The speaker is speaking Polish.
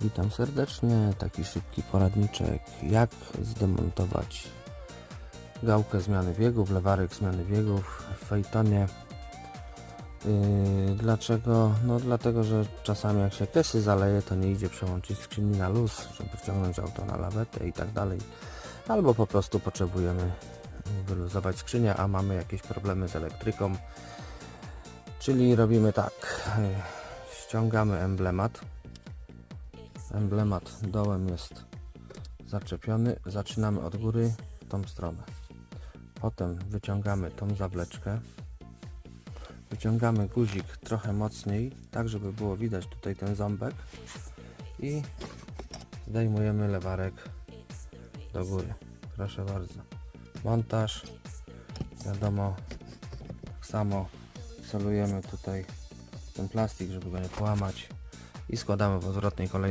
Witam serdecznie, taki szybki poradniczek, jak zdemontować gałkę zmiany biegów, lewarek zmiany biegów w Fejtonie. Yy, dlaczego? No dlatego, że czasami jak się kesy zaleje, to nie idzie przełączyć skrzyni na luz, żeby wciągnąć auto na lawetę i tak dalej. Albo po prostu potrzebujemy wyluzować skrzynię, a mamy jakieś problemy z elektryką. Czyli robimy tak, yy, ściągamy emblemat. Emblemat dołem jest zaczepiony. Zaczynamy od góry w tą stronę. Potem wyciągamy tą zawleczkę. Wyciągamy guzik trochę mocniej, tak żeby było widać tutaj ten ząbek. I zdejmujemy lewarek do góry. Proszę bardzo. Montaż. Wiadomo, tak samo celujemy tutaj ten plastik, żeby go nie połamać i składamy w odwrotnej kolejności.